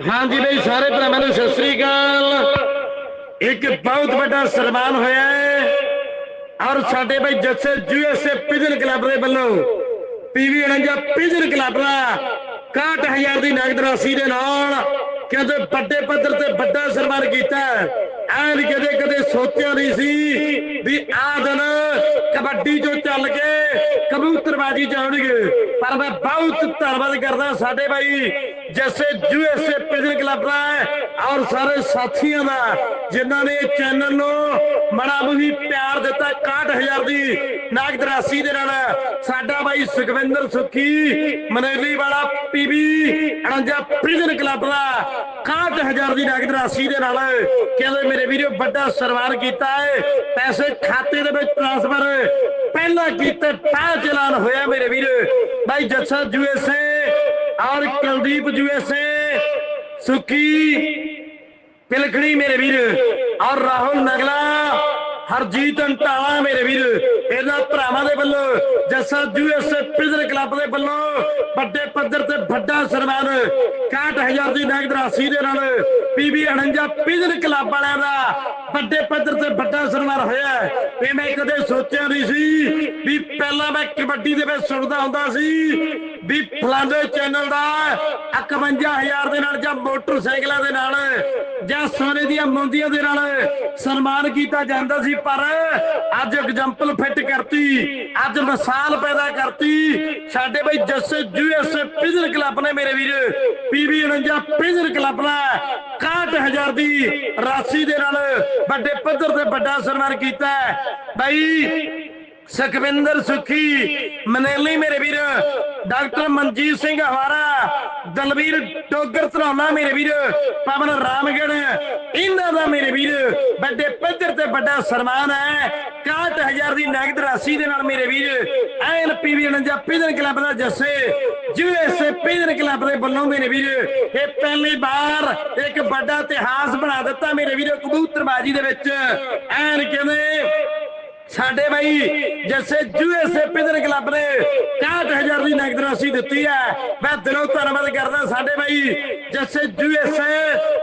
ਹਾਂਜੀ ਬਈ, ਸਾਰੇ ਭਰਾਵਾਂ ਨੂੰ ਸਤਿ ਸ੍ਰੀ ਅਕਾਲ। ਇੱਕ ਬਹੁਤ ਵੱਡਾ ਸਨਮਾਨ ਹੋਇਆ ਹੈ। ਔਰ ਸਾਡੇ ਬਈ ਜੱਸੇ ਯੂਐਸਏ ਪਿਜਨ ਕਲੱਬ ਦੇ ਵੱਲੋਂ ਪੀਵੀ 49 ਪਿਜਨ ਕਲੱਬ ਦਾ 61000 ਦੀ ਨਗਦ ਰਾਸ਼ੀ ਦੇ ਨਾਲ ਕਹਿੰਦੇ ਵੱਡੇ ਪੱਧਰ ਤੇ ਵੱਡਾ ਸਨਮਾਨ ਕੀਤਾ ਐਨ ਕਦੇ ਕਦੇ ਸੋਚਿਆ ਨਹੀਂ ਸੀ ਵੀ ਆਹ ਦਿਨ ਕਬੱਡੀ ਚੋਂ ਚੱਲ ਕੇ ਕਬੂਤਰਬਾਜੀ ਜਾਣਗੇ ਪਰ ਮੈਂ ਬਹੁਤ ਧੰਨਵਾਦ ਕਰਦਾ ਸਾਡੇ ਬਾਈ ਜੈਸੇ ਯੂਐਸਏ ਪਿਜਨ ਕਲੱਬ ਦਾ ਔਰ ਸਾਰੇ ਸਾਥੀਆਂ ਦਾ, ਜਿਨ੍ਹਾਂ ਨੇ ਚੈਨਲ ਨੂੰ ਬੜਾ ਵੀ ਪਿਆਰ ਦਿੱਤਾ 61000 ਦੀ ਨਗਦ ਰਾਸ਼ੀ ਦੇ ਨਾਲ। ਸਾਡਾ ਭਾਈ ਸੁਖਵਿੰਦਰ ਸੁਖੀ, ਮਨੇਲੀ ਵਾਲਾ ਪੀਬੀ 49 ਪਿਜਨ ਕਲੱਬ ਦਾ 61000 ਦੀ ਨਗਦ ਰਾਸ਼ੀ ਦੇ ਨਾਲ ਕਹਿੰਦੇ ਮੇਰੇ ਵੀਰੋ, ਵੱਡਾ ਸਰਵਾਰ ਕੀਤਾ ਹੈ। ਪੈਸੇ ਖਾਤੇ ਦੇ ਵਿੱਚ ਟ੍ਰਾਂਸਫਰ ਪਹਿਲਾਂ ਕੀਤੇ, ਤਾਂ ਚਲਾਨ ਹੋਇਆ ਮੇਰੇ ਵੀਰ। ਭਾਈ ਜੱਸਾ ਯੂਐਸਏ ਔਰ ਕੁਲਦੀਪ ਯੂਐਸਏ ਸੁੱਕੀ ਪਿਲਖਣੀ ਮੇਰੇ ਵੀਰ ਔਰ ਰਾਹੁਲ ਨਗਲਾ, ਹਰਜੀਤ ਅੰਟਾਲਾ ਮੇਰੇ ਵੀਰ, ਇਹਨਾਂ ਭਰਾਵਾਂ ਦੇ ਵੱਲੋਂ ਜੱਸਾ ਯੂਐਸਏ ਪਿਜ਼ਨ ਕਲੱਬ ਦੇ ਵੱਲੋਂ ਵੱਡੇ ਪੱਧਰ ਤੇ ਵੱਡਾ ਸਨਮਾਨ 61000 ਦੀ ਨਗਦ ਰਾਸ਼ੀ ਦੇ ਨਾਲ ਪੀਬੀ 49 ਪਿਜ਼ਨ ਕਲੱਬ ਵਾਲਿਆਂ ਦਾ ਵੱਡੇ ਪੱਧਰ ਤੇ ਵੱਡਾ ਸਨਮਾਨ ਹੋਇਆ ਹੈ। ਇਹ ਮੈਂ ਕਦੇ ਸੋਚਿਆ ਨਹੀਂ ਸੀ ਵੀ ਪਹਿਲਾਂ ਮੈਂ ਕਬੱਡੀ ਦੇ ਵਿੱਚ ਸੁਣਦਾ ਹੁੰਦਾ ਸੀ ਵੀ ਫਲਾਣੇ ਚੈਨਲ ਦਾ 51000 ਦੇ ਨਾਲ ਜਾਂ ਮੋਟਰਸਾਈਕਲਾਂ ਦੇ ਨਾਲ ਜਾਂ ਸੋਨੇ ਦੀਆਂ ਮੁੰਦੀਆਂ ਦੇ ਨਾਲ ਸਨਮਾਨ ਕੀਤਾ ਜਾਂਦਾ ਸੀ, ਪਰ ਅੱਜ ਐਗਜ਼ਾਮਪਲ ਫਿੱਟ ਕਰਤੀ, ਅੱਜ ਮਿਸਾਲ ਪੈਦਾ ਕਰਤੀ। ਸਾਡੇ ਬਈ ਜੱਸੇ ਯੂਐਸਏ ਪਿਜ਼ਨ ਕਲੱਬ ਨੇ ਮੇਰੇ ਵੀਰ ਪੀਬੀ 49 ਪਿਜ਼ਰ ਕਲੱਬ ਦਾ 61000 ਦੀ ਰਾਸ਼ੀ ਦੇ ਨਾਲ ਵੱਡੇ ਪੱਧਰ ਤੇ ਵੱਡਾ ਸਨਮਾਨ ਕੀਤਾ। ਬਈ ਸੁਖਵਿੰਦਰ ਸੁਖੀ, ਮਨੇਲੀ ਮੇਰੇ ਵੀਰ, ਡਾਕਟਰ ਮਨਜੀਤ ਸਿੰਘ ਹਵਾਰਾ ਦਲਵੀਰ ਡੋਗਰ ਧਰੌਲਾ ਮੇਰੇ ਵੀਰ, ਪਵਨ ਰਾਮਗੜ, ਇਹਨਾਂ ਦਾ ਮੇਰੇ ਵੀਰ, ਵੱਡੇ ਪੱਧਰ ਤੇ ਵੱਡਾ ਸਨਮਾਨ ਹੈ 61000 ਦੀ ਨਗਦ ਰਾਸ਼ੀ ਦੇ ਨਾਲ ਮੇਰੇ ਵੀਰ, ਐਨ ਪੀਵੀ 49 ਪਿਜਨ ਕਲੱਬ ਦਾ ਜੱਸੇ ਯੂਐਸਏ ਪਿਜਨ ਕਲੱਬ ਦੇ ਵੱਲੋਂ ਮੇਰੇ ਵੀਰ, ਇਹ ਪਹਿਲੀ ਵਾਰ ਇੱਕ ਵੱਡਾ ਇਤਿਹਾਸ ਬਣਾ ਦਿੱਤਾ ਮੇਰੇ ਵੀਰ ਕਬੂਤਰਬਾਜੀ ਦੇ ਵਿੱਚ, ਐਨ ਕਹਿੰਦੇ ਸਾਡੇ ਬਾਈ ਜੈਸੇ ਯੂਐਸਏ ਪਿਦਰ ਕਲੱਬ ਨੇ 61000 ਦੀ ਨਗਦ ਰਾਸ਼ੀ ਦਿੱਤੀ ਹੈ। ਮੈਂ ਦਿਲੋਂ ਧੰਨਵਾਦ ਕਰਦਾ ਸਾਡੇ ਭਾਈ ਜੈਸੇ ਯੂਐਸਏ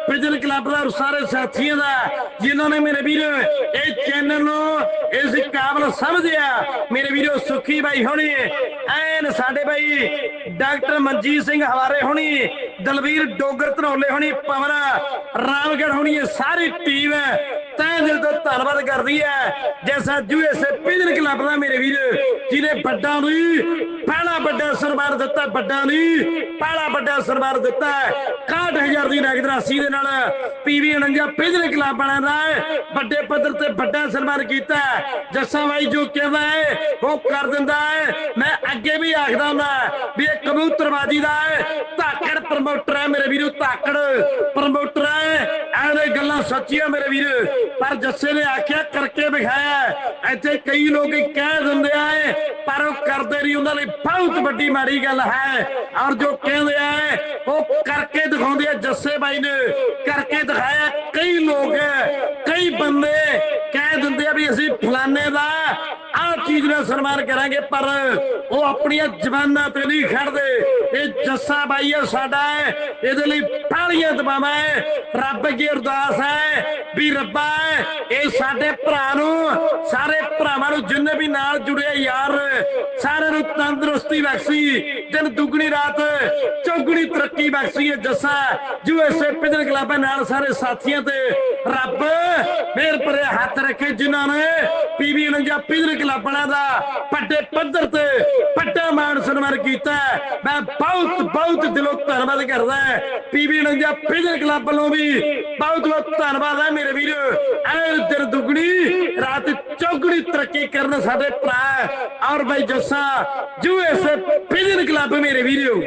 ਪਿਦਰ ਕਲੱਬ ਦਾ ਸਾਰੇ ਸਾਥੀਆਂ ਦਾ, ਜਿਨ੍ਹਾਂ ਨੇ ਮੇਰੇ ਵੀਰ ਇਹ ਚੈਨਲ ਨੂੰ ਇਸ ਕਾਬਲ ਸਮਝਿਆ। ਮੇਰੇ ਵੀਰੋ, ਸੁਖੀ ਬਾਈ ਹੋਣੀ, ਐਨ ਸਾਡੇ ਬਾਈ ਡਾਕਟਰ ਮਨਜੀਤ ਸਿੰਘ ਹਵਾਰੇ ਹੋਣੀ ਦਲਵੀਰ ਡੋਗਰ ਧਨੋਲੇ ਹੋਣੀ, ਪਵਨ ਰਾਮਗੜ ਹੋਣੀ, ਇਹ ਸਾਰੀ ਟੀਮ ਧੰਨਵਾਦ ਕਰਦੀ ਹੈ। ਜੈਸਾ ਯੂਐਸਏ ਪਿਜਨ ਕਲੱਬ ਦਾ ਮੇਰੇ ਵੀਰ, ਜਿਹਨੇ ਵੱਡਾ ਨਹੀਂ ਪਹਿਲਾ ਵੱਡਾ ਸਨਮਾਨ ਦਿੱਤਾ, ਵੱਡਾ ਨਹੀਂ ਪਹਿਲਾ ਵੱਡਾ ਸਨਮਾਨ ਦਿੱਤਾ 61000 ਦੀ ਨਗਦ ਰਾਸ਼ੀ ਦੇ ਨਾਲ ਪੀਵੀ 49 ਪਿਜਨ ਕਲੱਬ ਵਾਲਿਆਂ ਦਾ ਵੱਡੇ ਪੱਧਰ ਤੇ ਵੱਡਾ ਸਨਮਾਨ ਕੀਤਾ ਜੱਸਾ ਬਾਈ ਜੋ ਕਹਿੰਦਾ ਹੈ, ਉਹ ਕਰ ਦਿੰਦਾ ਹੈ। ਮੈਂ ਅੱਗੇ ਵੀ ਆਖਦਾ ਹੁੰਦਾ ਵੀ ਇਹ ਕਬੂਤਰਬਾਜੀ ਦਾ ਹੈ। ਧਾਕੜ ਪ੍ਰਮੋਟਰ ਹੈ ਮੇਰੇ ਵੀਰੋ, ਧਾਕੜ ਪ੍ਰਮੋਟਰ ਹੈ। ਐਵੇਂ ਗੱਲਾਂ ਸੱਚੀਆਂ ਮੇਰੇ ਵੀਰ, ਪਰ ਜੱਸੇ ਨੇ ਆਖਿਆ, ਕਰਕੇ ਵਿਖਾਇਆ ਇੱਥੇ ਕਈ ਲੋਕ ਕਹਿ ਦਿੰਦੇ ਆ, ਪਰ ਉਹ ਕਰਦੇ ਨਹੀਂ, ਉਹਨਾਂ ਲਈ ਬਹੁਤ ਵੱਡੀ ਮਾੜੀ ਗੱਲ ਹੈ। ਔਰ ਜੋ ਕਹਿੰਦੇ ਆ, ਉਹ ਕਰਕੇ ਦਿਖਾਉਂਦੇ ਆ, ਜੱਸੇ ਬਾਈ ਨੇ ਕਰਕੇ ਦਿਖਾਇਆ। ਕਈ ਲੋਕ, ਕਈ ਬੰਦੇ ਕਹਿ ਦਿੰਦੇ ਆ ਵੀ ਅਸੀਂ ਫਲਾਣੇ ਦਾ ਆਹ ਚੀਜ਼ ਨਾਲ ਸਨਮਾਨ ਕਰਾਂਗੇ, ਪਰ ਉਹ ਆਪਣੀਆਂ ਜ਼ਬਾਨਾਂ ਤੇ ਨਹੀਂ ਖੜਦੇ। ਇਹ ਜੱਸਾ ਬਾਈ ਆ ਸਾਡਾ ਹੈ, ਇਹਦੇ ਲਈ ਫ਼ਾਲੀਆਂ ਦਬਾਵਾਂ ਹੈ। ਰੱਬ ਕੀ ਅਰਦਾਸ ਹੈ ਵੀ ਰੱਬਾ ਇਹ ਸਾਡੇ ਭਰਾ ਨੂੰ, ਸਾਰੇ ਭਰਾਵਾਂ ਨੂੰ ਜਿੰਨੇ ਵੀ ਨਾਲ ਜੁੜੇ ਯਾਰ, ਸਾਰਿਆਂ ਨੂੰ ਤੰਦਰੁਸਤੀ ਬਖਸ਼ੀ, ਦਿਨ ਦੁੱਗਣੀ ਰਾਤ ਚੌਗਣੀ ਤਰੱਕੀ ਬਖਸ਼ੀ ਹੈ ਜੱਸਾ ਯੂਐਸਏ ਪਿਜਨ ਕਲੱਬਾਂ ਨਾਲ ਸਾਰੇ ਸਾਥੀਆਂ ਤੇ, ਰੱਬ ਮੇਰ ਪਰੇ ਹੱਥ ਰੱਖੇ ਜਿਨ੍ਹਾਂ ਨੇ ਪੀਵੀ 49 ਪਿਜਨ ਕਲੱਬਾਂ ਦਾ ਵੱਡੇ ਪੱਧਰ ਤੇ ਵੱਡਾ ਮਾਣ ਸਨਮਾਨ ਕੀਤਾ ਮੈਂ ਬਹੁਤ ਬਹੁਤ ਦਿਲੋਂ ਧੰਨਵਾਦ ਕਰਦਾ ਪੀਵੀ 49 ਪਿਜਨ ਕਲੱਬ ਵੱਲੋਂ ਵੀ ਬਹੁਤ ਬਹੁਤ ਧੰਨਵਾਦ ਹੈ ਮੇਰੇ ਵੀਰ ਐ ਦਿਨ ਦੁਗਣੀ, ਰਾਤ ਚੌਗਣੀ ਤਰੱਕੀ ਕਰਨ ਸਾਡੇ ਭਰਾ ਔਰ ਬਾਈ ਜੱਸਾ ਯੂਐਸਏ ਪਿਜਨ ਕਲੱਬ ਮੇਰੇ ਵੀਰੋ।